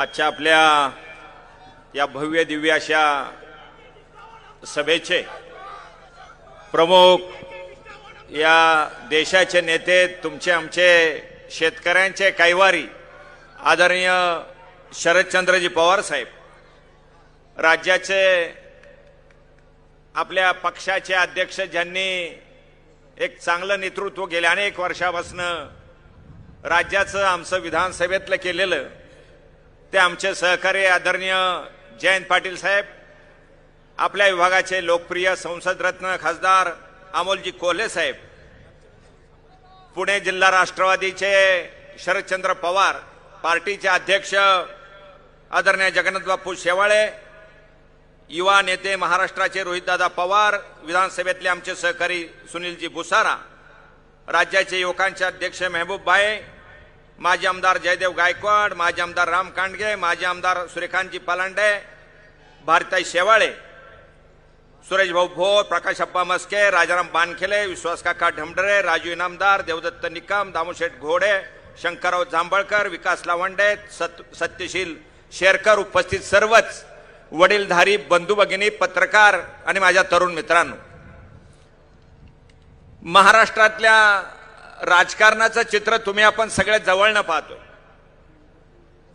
आजच्या आपल्या या भव्य दिव्य अशा सभेचे प्रमुख या देशाचे नेते तुमचे आमचे शेतकऱ्यांचे कैवारी आदरणीय शरदचंद्रजी पवार साहेब राज्याचे आपल्या पक्षाचे अध्यक्ष ज्यांनी एक चांगलं नेतृत्व गेल्या अनेक वर्षापासून राज्याचं आमचं विधानसभेतलं केलेलं ते आमचे सहकारी आदरणीय जयंत पाटील साहेब आपल्या विभागाचे लोकप्रिय संसदरत्न खासदार अमोलजी कोल्हे साहेब पुणे जिल्हा राष्ट्रवादीचे शरदचंद्र पवार पार्टीचे अध्यक्ष आदरणीय जगन्नाथ बापू शेवाळे युवा नेते महाराष्ट्राचे रोहितदादा पवार विधानसभेतले आमचे सहकारी सुनीलजी भुसारा राज्याचे युवकांचे अध्यक्ष मेहबूब बाये माजी आमदार जयदेव गायकवाड माजी आमदार राम कांडगे माजी आमदार सूर्यकांतजी पालांडे भारताई शेवाळे सुरेश भाऊ भोर प्रकाश अप्पा मस्के राजाराम बानखेले विश्वास काका ढमडरे राजू इनामदार देवदत्त निकम दामोशेठ घोडे शंकरराव जांभळकर विकास लावंडे सत सत्यशील शेरकर उपस्थित सर्वच वडीलधारी बंधू भगिनी पत्रकार आणि माझ्या तरुण मित्रांनो. महाराष्ट्रातल्या राजकारणाचं चित्र तुम्ही आपण सगळ्या जवळनं पाहतो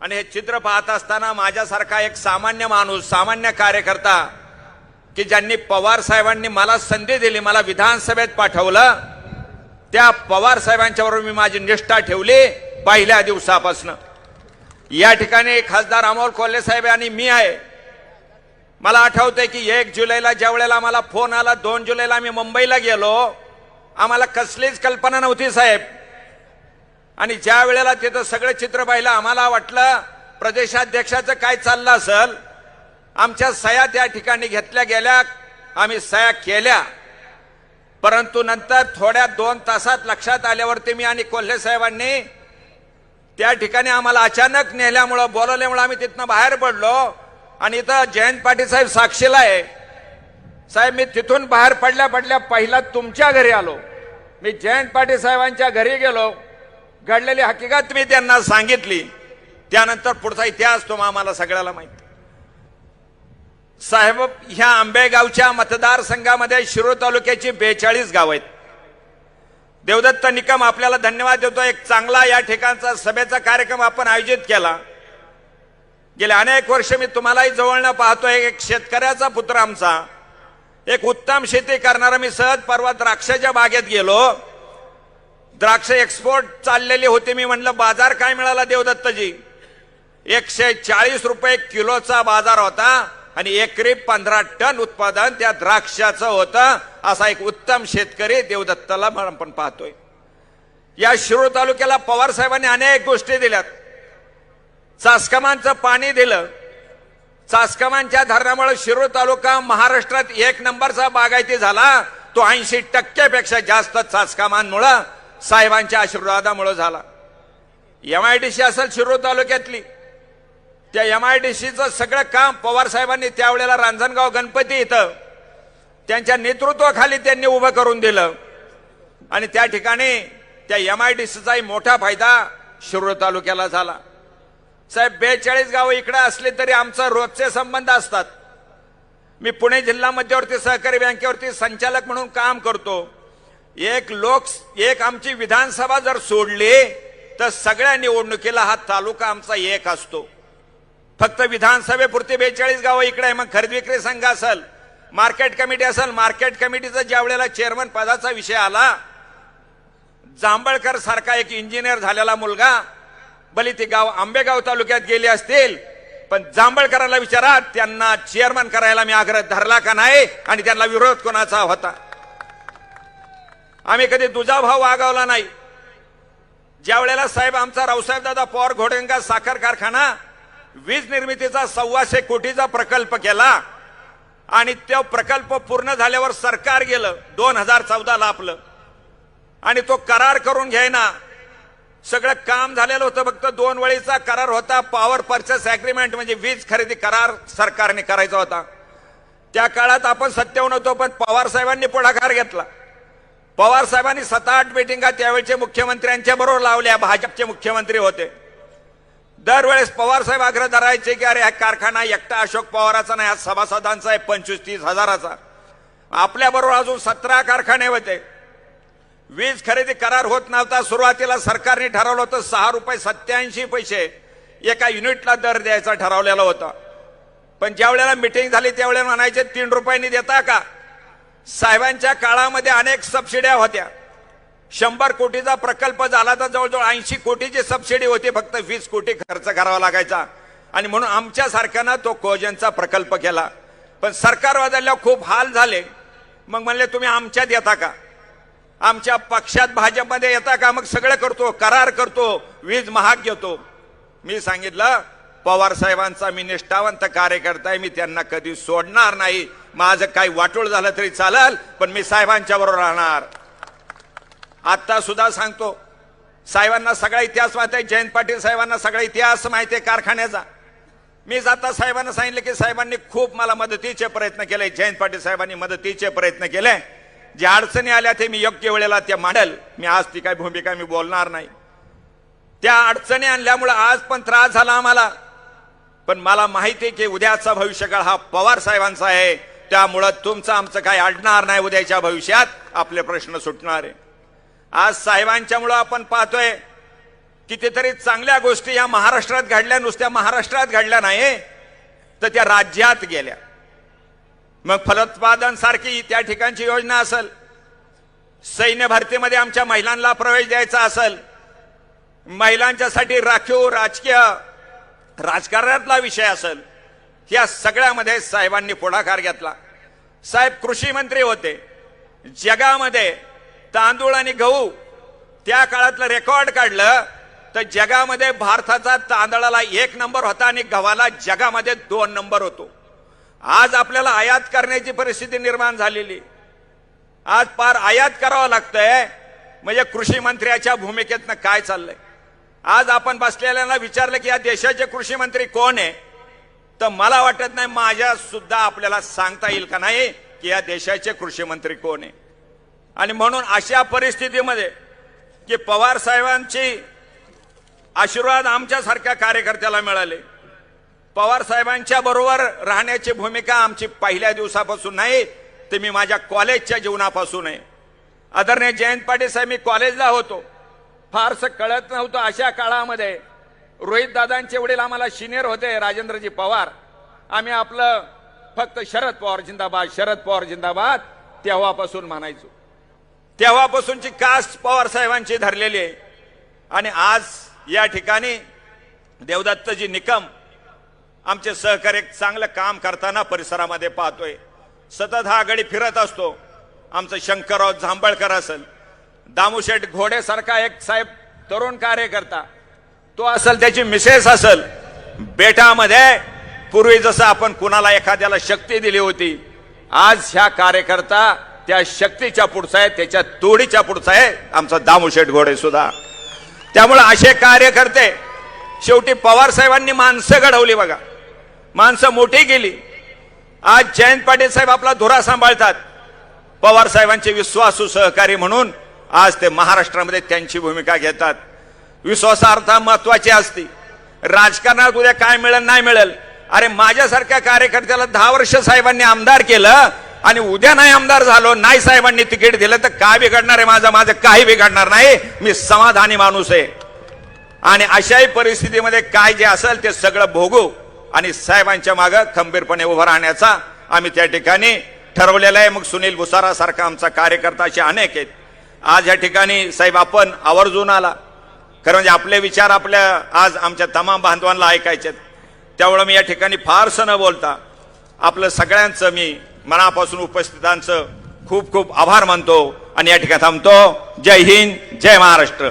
आणि हे चित्र पाहत असताना माझ्यासारखा एक सामान्य माणूस सामान्य कार्यकर्ता की ज्यांनी पवार साहेबांनी मला संधी दिली मला विधानसभेत पाठवलं त्या पवार साहेबांच्यावर मी माझी निष्ठा ठेवली पहिल्या दिवसापासून. या ठिकाणी खासदार अमोल कोल्हे साहेब आणि मी आहे. मला आठवतंय की एक जुलैला ज्या वेळेला मला फोन आला दोन जुलैला मी मुंबईला गेलो आम्हाला कसलीच कल्पना नव्हती साहेब. आणि ज्या वेळेला तिथं सगळं चित्र पाहिलं आम्हाला वाटलं प्रदेशाध्यक्षाचं काय चाललं असेल? आमच्या सया त्या ठिकाणी घेतल्या गेल्या आम्ही सया केल्या. परंतु नंतर थोड्या दोन तासात लक्षात आल्यावरती मी आणि कोल्हे साहेबांनी त्या ठिकाणी आम्हाला अचानक नेल्यामुळं बोलवल्यामुळं आम्ही तिथनं बाहेर पडलो. आणि इथं जयंत पाटील साहेब साक्षीला आहे. साहेब मी तिथून बाहेर पडल्या पडल्या पहिला तुमच्या घरी आलो. मी जयंत पाटील साहेबांच्या घरी गेलो. घडलेली हकीकत मी त्यांना सांगितली. त्यानंतर पुढचा इतिहास तो आम्हाला सगळ्याला माहिती. साहेब ह्या आंबेगावच्या मतदारसंघामध्ये शिरोळ तालुक्याची बेचाळीस गाव आहेत. देवदत्त निकम आपल्याला धन्यवाद देतो. एक चांगला या ठिकाणचा सभेचा कार्यक्रम आपण आयोजित केला. गेले अनेक वर्ष मी तुम्हालाही जवळनं पाहतोय. एक शेतकऱ्याचा पुत्र आमचा. एक उत्तम शेती करणारा मी सहज परवा द्राक्षाच्या बागेत गेलो. द्राक्ष एक्सपोर्ट चाललेली होती. मी म्हणलं बाजार काय मिळाला देवदत्तजी? एकशे चाळीस रुपये किलोचा बाजार होता आणि एकरी पंधरा टन उत्पादन त्या द्राक्षाचं होतं असा एक उत्तम शेतकरी देवदत्ताला आपण पाहतोय. या शिरूर तालुक्याला पवार साहेबांनी अनेक गोष्टी दिल्यात. चासकमांचं पाणी दिलं. चासकमांच्या धरणामुळे शिरूर तालुका महाराष्ट्रात एक नंबरचा बागायती झाला. तो ऐंशी टक्क्यापेक्षा जास्त चासकामांमुळं साहेबांच्या आशीर्वादामुळे झाला. एम आय डी सी असेल शिरूर तालुक्यातली. त्या एम आय डी सीचं सगळं काम पवार साहेबांनी त्यावेळेला रांजणगाव गणपती इथं त्यांच्या नेतृत्वाखाली त्यांनी उभं करून दिलं. आणि त्या ठिकाणी त्या एम आय डी सीचाही मोठा फायदा शिरूर तालुक्याला झाला. साहेब बेचाळीस गावं इकडे असले तरी आमचा रोजचे संबंध असतात. मी पुणे जिल्हा मध्यवर्ती सहकारी बँकेवरती संचालक म्हणून काम करतो. एक लोक एक आमची विधानसभा जर सोडली तर सगळ्या निवडणुकीला हा तालुका आमचा एक असतो. फक्त विधानसभेपुरती बेचाळीस गावं इकडे आहे मग खरेदी विक्री संघ असेल मार्केट कमिटी असेल मार्केट कमिटीचा ज्या वेळेला चेअरमन पदाचा विषय आला जांभळकर सारखा एक इंजिनियर झालेला मुलगा भले ते गाव आंबेगाव तालुक्यात गेले असतील. पण जांभळकरांना विचारा त्यांना चेअरमन करायला मी आग्रह धरला का नाही आणि त्यांना विरोध कोणाचा होता? आम्ही कधी दुजाभाव वागवला नाही. ज्या वेळेला साहेब आमचा रावसाहेब दादा पवार घोडेंगा साखर कारखाना वीज निर्मितीचा सव्वाशे कोटीचा प्रकल्प केला आणि तो प्रकल्प पूर्ण झाल्यावर सरकार गेलं दोन हजार चौदाला आपलं. आणि तो करार करून घ्यायना सगळं काम झालेलं होतं फक्त दोन वेळीचा करार होता. पॉवर पर्चेस अग्रीमेंट म्हणजे वीज खरेदी करार सरकारने करायचा होता. त्या काळात आपण सत्य नव्हतो पण पवार साहेबांनी पुढाकार घेतला. पवार साहेबांनी सात आठ मिटिंगा त्यावेळचे मुख्यमंत्र्यांच्या बरोबर लावल्या. भाजपचे मुख्यमंत्री होते. दरवेळेस पवार साहेब आग्रह धरायचे की अरे हा कारखाना एकटा अशोक पवाराचा नाही हा सभासदांचा आहे पंचवीस तीस हजाराचा. आपल्याबरोबर अजून सतरा कारखाने होते. वीज खरेदी करार होत नव्हता. सुरुवातीला सरकारने ठरवलं होतं सहा रुपये सत्याऐंशी पैसे एका युनिटला दर द्यायचा ठरवलेला होता. पण ज्या वेळेला मिटिंग झाली त्यावेळेला म्हणायचे तीन रुपयांनी देता का? साहेबांच्या काळामध्ये अनेक सबसिड्या होत्या. शंभर कोटीचा प्रकल्प झाला तर जवळजवळ ऐंशी कोटीची सबसिडी होती. फक्त वीस कोटी खर्च करावा लागायचा. आणि म्हणून आमच्या सारख्यानं तो कोजनचा प्रकल्प केला. पण सरकार वाजल्यावर खूप हाल झाले. मग म्हणले तुम्ही आमच्यात येता का? आमच्या पक्षात भाजपमध्ये येता का? मग सगळं करतो करार करतो वीज महाग घेतो. मी सांगितलं पवार साहेबांचा मी निष्ठावंत कार्यकर्ता आहे मी त्यांना कधी सोडणार नाही. माझं काही वाटोळ झालं तरी चालेल पण मी साहेबांच्या बरोबर राहणार. आता सुद्धा सांगतो साहेबांना सगळा इतिहास माहिती आहे जयंत पाटील साहेबांना सगळा इतिहास माहिती आहे कारखान्याचा. मी जाता साहेबांना सांगितलं की साहेबांनी खूप मला मदतीचे प्रयत्न केले जयंत पाटील साहेबांनी मदतीचे प्रयत्न केले. ज्या अडचणी आल्या ते मी योग्य वेळेला त्या मांडल. मी आज ती काय भूमिका मी बोलणार नाही. त्या अडचणी आणल्यामुळं आज पण त्रास झाला आम्हाला. पण मला माहिती आहे की उद्याचा भविष्यकाळ हा पवार साहेबांचा आहे. त्यामुळं तुमचं आमचं काही अडणार नाही उद्याच्या भविष्यात. आपले प्रश्न सुटणार आहे. आज साहेबांच्यामुळं आपण पाहतोय कितीतरी चांगल्या गोष्टी या महाराष्ट्रात घडल्या नुसत्या महाराष्ट्रात घडल्या नाही तर त्या राज्यात गेल्या. मग फलोत्पादन सारखी त्या ठिकाणची योजना असेल सैन्य भरतीमध्ये आमच्या महिलांना प्रवेश द्यायचा असेल महिलांच्यासाठी राखीव राजकीय राजकारणातला विषय असेल या सगळ्यामध्ये साहेबांनी पुढाकार घेतला. साहेब कृषी मंत्री होते. जगामध्ये तांदूळ आणि गहू त्या काळातलं रेकॉर्ड काढलं तर जगामध्ये भारताचा तांदळाला एक नंबर होता आणि गव्हाला जगामध्ये दोन नंबर होतो. आज आपल्याला आयात करण्याची परिस्थिती निर्माण झालेली. आज पार आयात करावं लागतंय. म्हणजे कृषी मंत्र्याच्या भूमिकेतनं काय चाललंय? आज आपण बसलेल्यांना विचारलं की या देशाचे कृषी मंत्री कोण आहे? तर मला वाटत नाही माझ्या सुद्धा आपल्याला सांगता येईल का नाही की या देशाचे कृषी मंत्री कोण आहे? आणि म्हणून अशा परिस्थितीमध्ये की पवार साहेबांची आशीर्वाद आमच्यासारख्या कार्यकर्त्याला मिळाले. पवार साहेबांच्या बरोबर राहण्याची भूमिका आमची पहिल्या दिवसापासून नाही ते मी माझ्या कॉलेजच्या जीवनापासून आहे. आदरणीय जयंत पाटील साहेब मी कॉलेजला होतो. फारसं कळत नव्हतं अशा काळामध्ये. रोहित दादांचे वडील आम्हाला सिनियर होते राजेंद्रजी पवार. आम्ही आपलं फक्त शरद पवार जिंदाबाद शरद पवार जिंदाबाद तेव्हापासून म्हणायचो तेव्हापासूनची कास्ट पवार साहेबांची धरलेली आहे. आणि आज या ठिकाणी देवदत्तजी निकम आमचे सहकारी चांगलं काम करताना परिसरामध्ये पाहतोय. सतत हा गडी फिरत असतो. आमचं शंकरराव जांभळकर असेल दामूशेठ घोडेसारखा एक साहेब तरुण कार्यकर्ता. तो असेल त्याची मिसेस असेल. बेटामध्ये पूर्वी जसं आपण कुणाला एखाद्याला शक्ती दिली होती आज ह्या कार्यकर्ता त्या शक्तीच्या पुढचा आहे त्याच्या तोडीच्या पुढचा आहे आमचा दामूशेठ घोडे सुद्धा. त्यामुळे असे कार्यकर्ते शेवटी पवार साहेबांनी माणसं घडवली बघा. माणसं मोठी गेली. आज जयंत पाटील साहेब आपला धुरा सांभाळतात. पवार साहेबांचे विश्वासू सहकारी म्हणून आज ते महाराष्ट्रामध्ये त्यांची भूमिका घेतात. विश्वासार्थ महत्वाची असते. राजकारणात उद्या काय मिळेल नाही मिळेल? अरे माझ्यासारख्या कार्यकर्त्याला दहा वर्ष साहेबांनी आमदार केलं आणि उद्या नाही आमदार झालो नाही साहेबांनी तिकीट दिलं तर काय बिघडणार आहे माझं? माझं काही बिघडणार नाही. मी समाधानी माणूस आहे. आणि अशाही परिस्थितीमध्ये काय जे असेल ते सगळं भोगू. आणि साहेबांच्या मागं खंबीरपणे उभं राहण्याचा आम्ही त्या ठिकाणी ठरवलेला आहे. मग सुनील भुसारा सारखा आमचा कार्यकर्ता असे अनेक आहेत. आज या ठिकाणी साहेब आपण आवर्जून आला. खरं म्हणजे आपले विचार आपल्या आज आमच्या तमाम बांधवांना ऐकायचे त्यामुळं मी या ठिकाणी फारसं न बोलता आपलं सगळ्यांचं मी मनापासून उपस्थितांचं खूप खूप आभार मानतो आणि या ठिकाणी थांबतो. जय हिंद जय महाराष्ट्र.